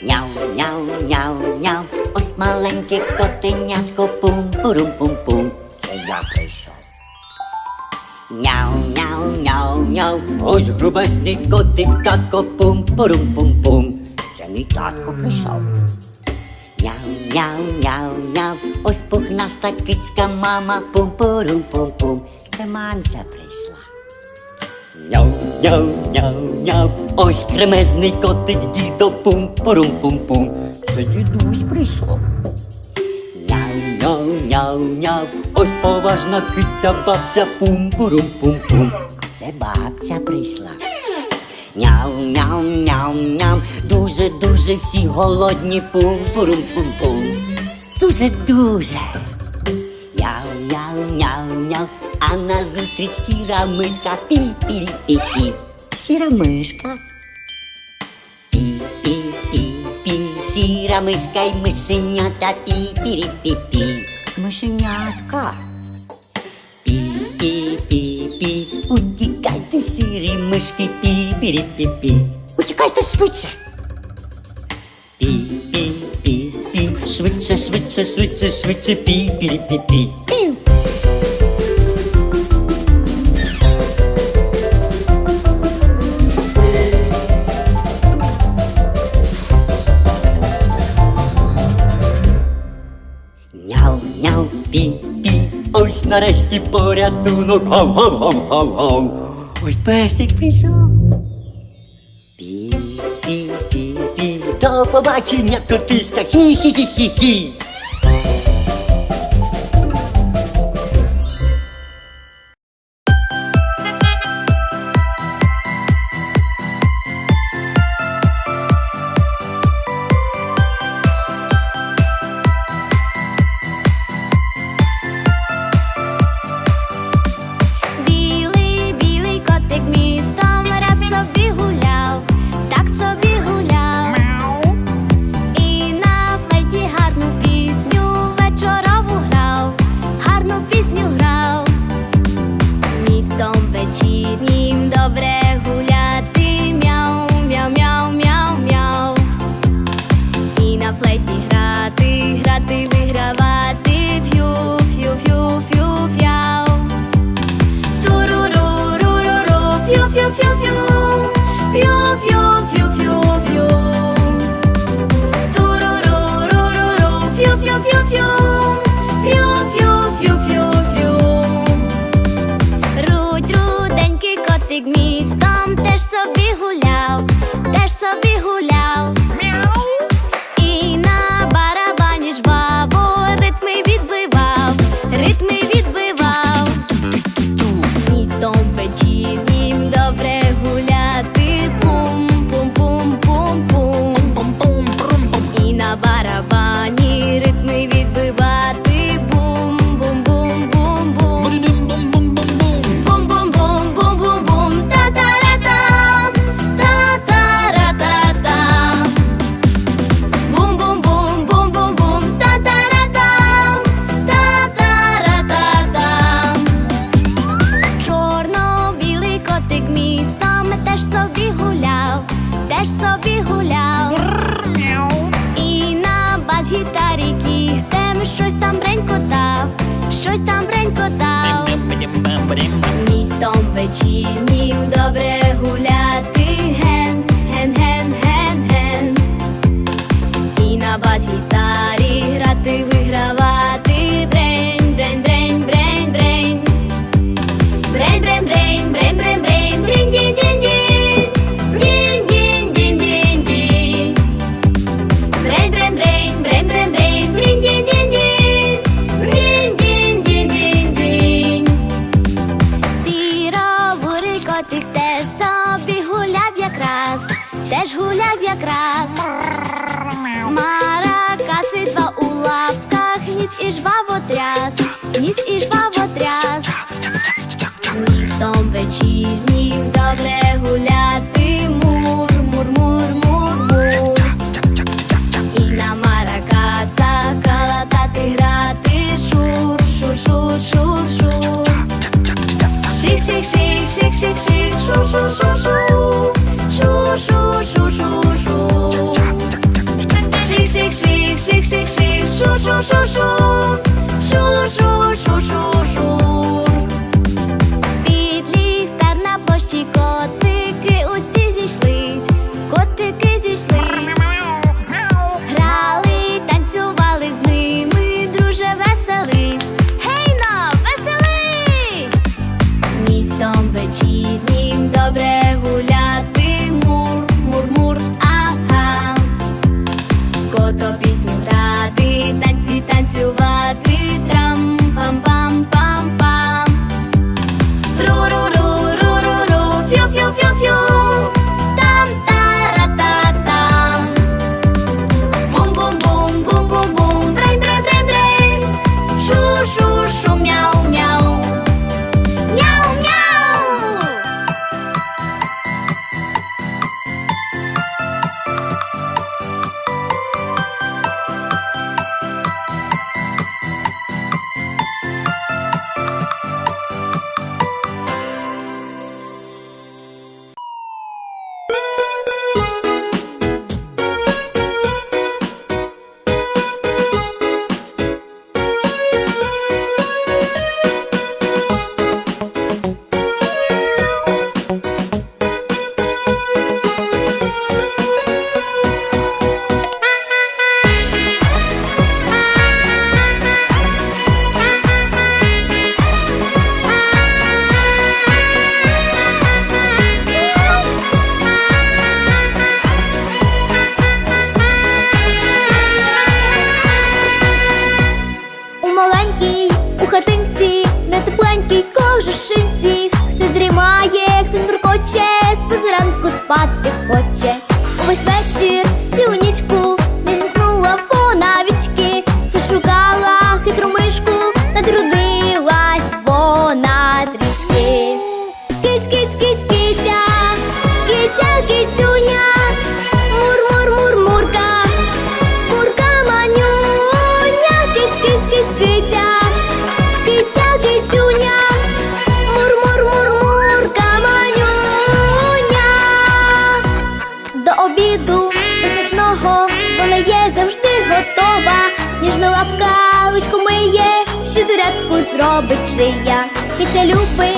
Няу, няу, няу, няу, ось маленьке котенятко, пум, пурум, пум, пум. Це я прийшов. Няу, няу, няу, няу, ось грубезний котик, татко, пум, пурум, пум, пум. Це мій татко прийшов. Няу, няу, няу, няу, ось пухнаста кицька мама, пум, пурум, пум, пум. Це мамця прийшла. Няу, няу, няу, няу, ось кремезний котик дідо, пум, пурум, пум, пум. Це дідусь прийшов. Няу, няу, няу, няу, ось поважна киця бабця, пум, пурум, пум, пум. Це бабця прийшла. Няу, няу, няу, няу, дуже, дуже всі голодні, пум, пурум, пум, пум. Дуже, дуже. Няу, няу, няу, няу, а назустріч сіра мишка, пі пі пі пі Сіра мишка. Пі пі пі пі сіра мишка й мишенята, пі пі пі пі Мишенятка. Пі пі пі пі Утікайте, сірі мишки, пі пі пі пі Утікайте швидше. Пі пі пі пі Швидше, швидше, швидше, швидше, пі няу, пі, пі, ось нарешті порятунок. Гав, гав, гав, гав, гав. Ой, песик прийшов. Пі, пі, пі, пі, до побачення, котиська, хі-хі-хі-хі-хі. Вечірнім добре гуляти, 叔叔。же я, і це люби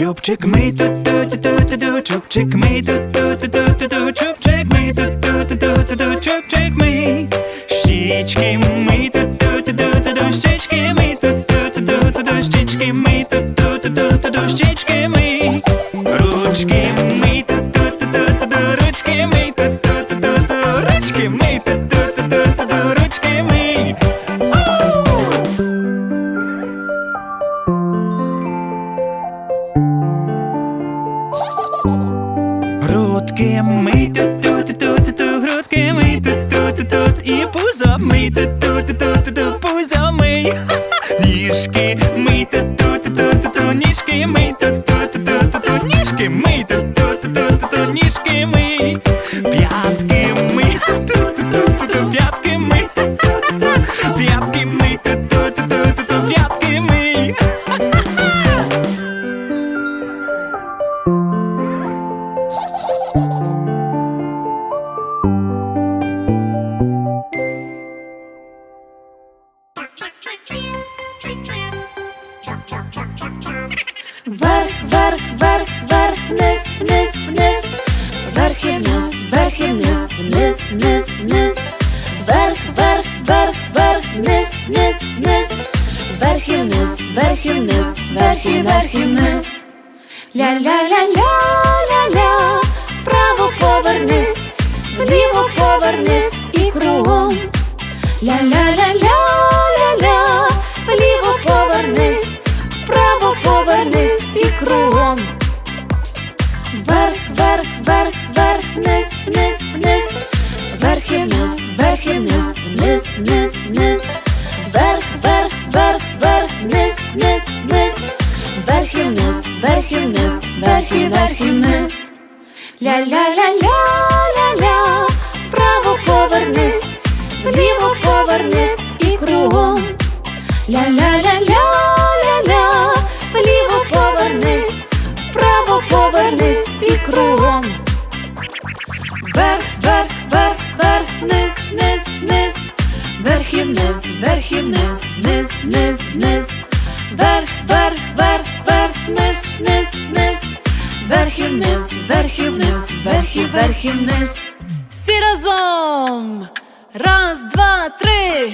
Чупчик мій ту ту ту ту ту ту чупчик мій ту ту ту ту ту ту чупчик мій ту ту ту ту ту ту чупчик мій Щічки мій ту ту ту ту ту ту щічки мій ту ту ту ту ту щічки мій ту ту ту ту ту щічки. грудки, мий тут тут тут тут грудки, мий тут тут тут і пузо, мий тут тут тут Christmas. повернись і кругом. Ля-ля-ля-ля, ля-ля, вліво повернись, вправо повернись і кругом. Верх, верх, верх, вверх, вниз, вниз, вниз, вверх і вниз, вверх і вниз, вниз, вниз, вниз, верх вверх, вверх, вверх, вниз, вниз, вниз, вверх і вниз, вверх і вниз, вверх і вверх і вниз. Всі разом! Раз, два, три.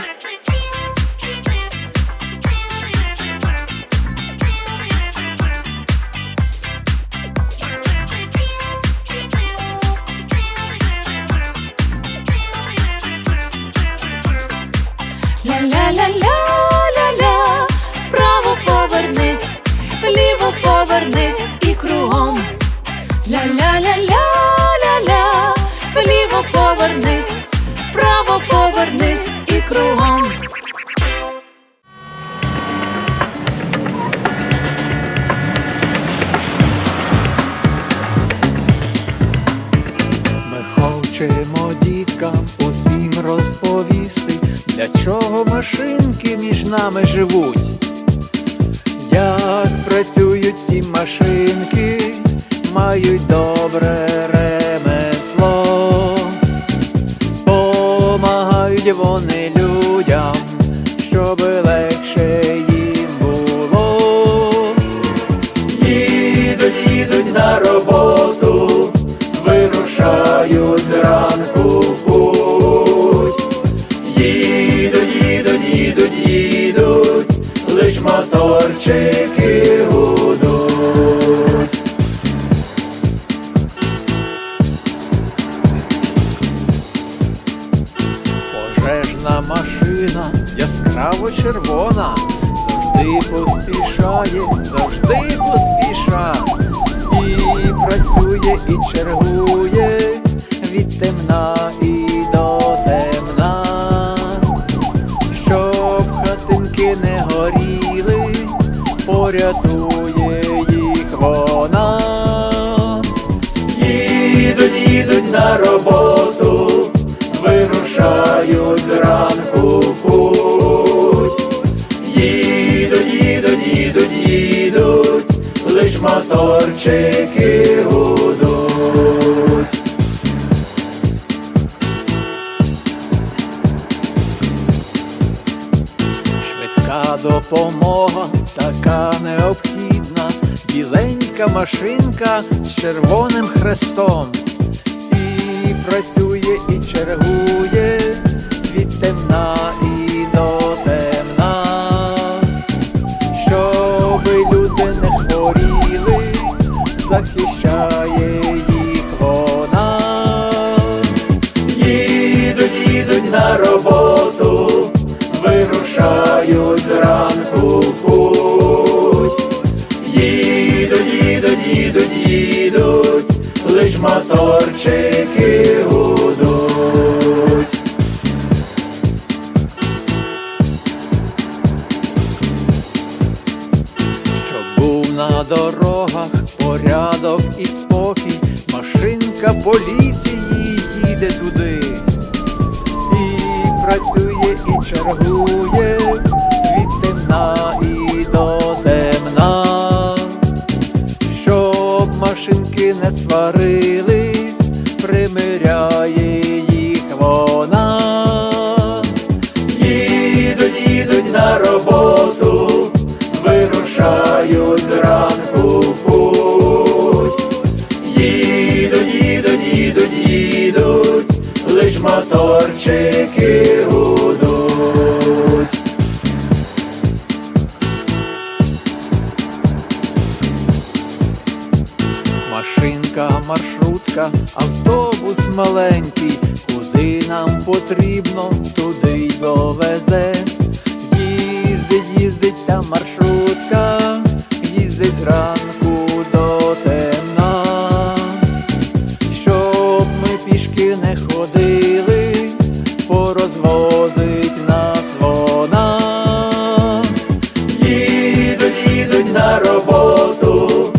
ля ля ля розповісти, для чого машинки між нами живуть, як працюють ті машинки, мають добре. Narobot. Роботу,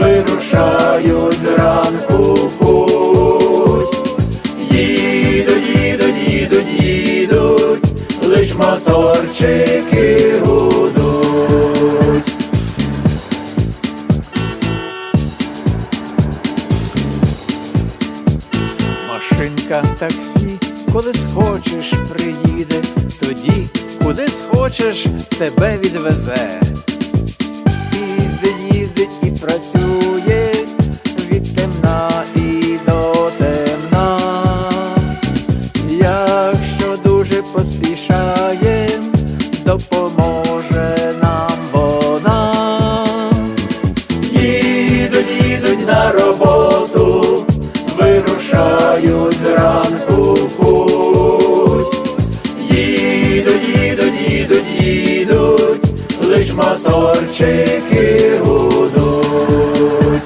вирушають зранку Їдуть на роботу, вирушають зранку в путь. Їдуть, їдуть, їдуть, їдуть, лиш моторчики гудуть.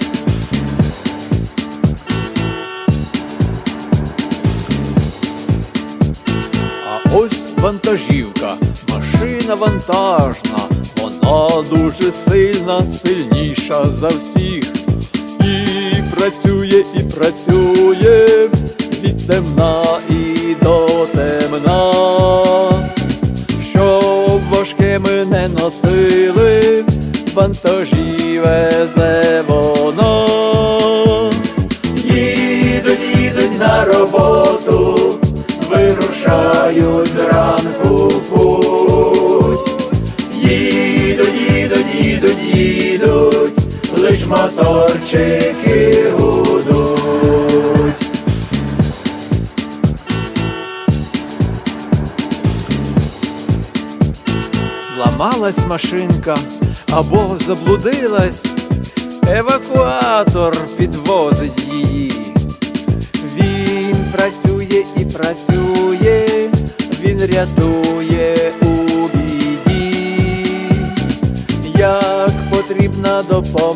А ось вантажівка, машина вантажна, вона дуже сильна, сильніша за всіх. Їдуть, на роботу, вирушають зранку в путь. Їдуть, їдуть, їдуть, їдуть, лиш моторчики гудуть. Зламалась машинка або заблудилась, евакуатор підвозить її. Він працює і працює, він рятує у біді. Як потрібна допомога,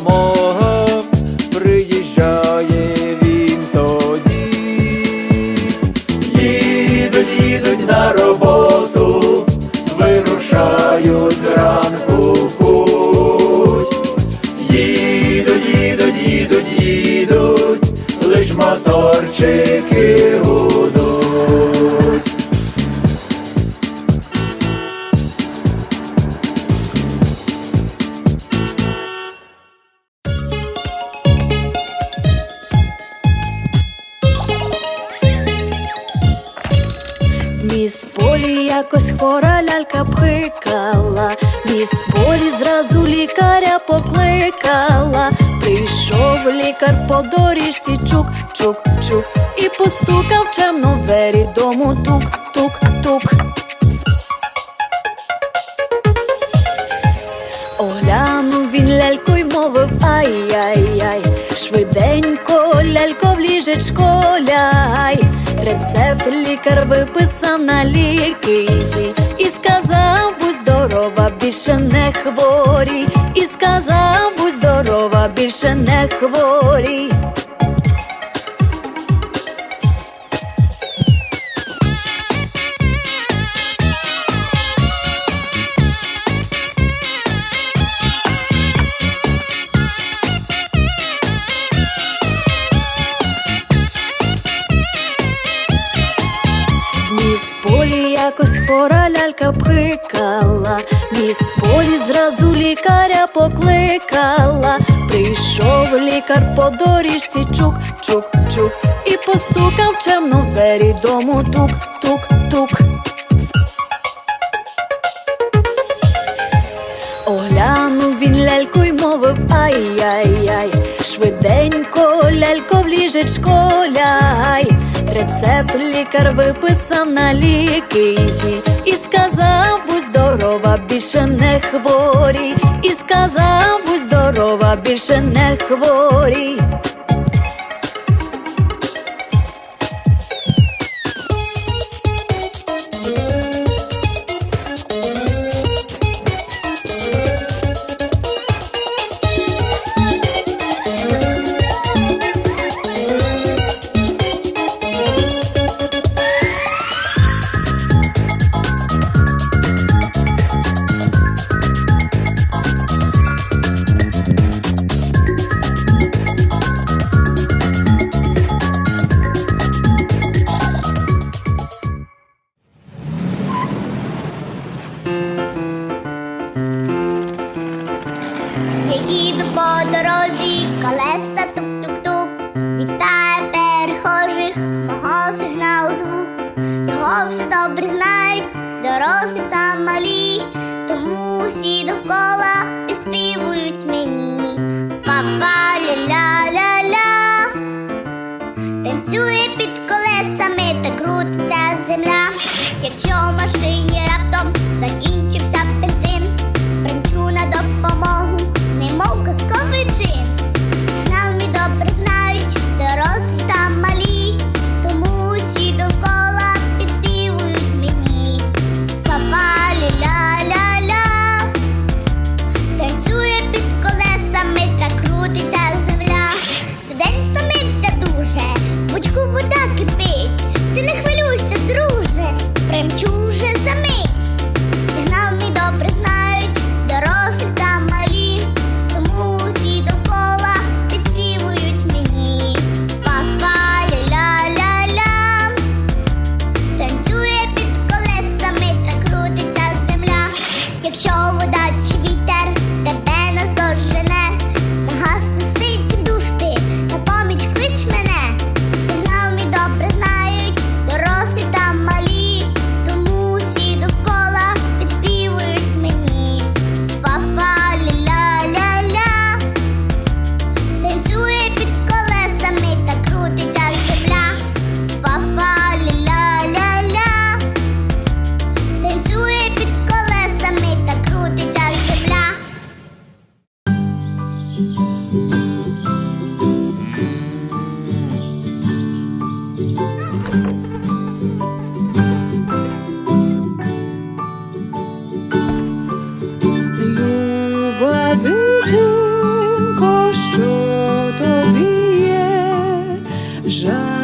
ай-яй-яй, швиденько лялько в ліжечко ляй. Рецепт лікар виписав на ліки і сказав, будь здорова, більше не хворій, і сказав, будь здорова, більше не хворій. Лялька пхикала, міс полі зразу лікаря покликала. Прийшов лікар по доріжці, чук, чук, чук, і постукав чемно в двері дому тук, тук, тук. Оглянув він ляльку й мовив ай-яй-яй, швиденько Гелько в ліжечко ляй, рецепт лікар виписав на ліки і сказав, будь здорова, більше не хворій, і сказав, будь здорова, більше не хворій. Бла, дитинко, що тобі є жаль.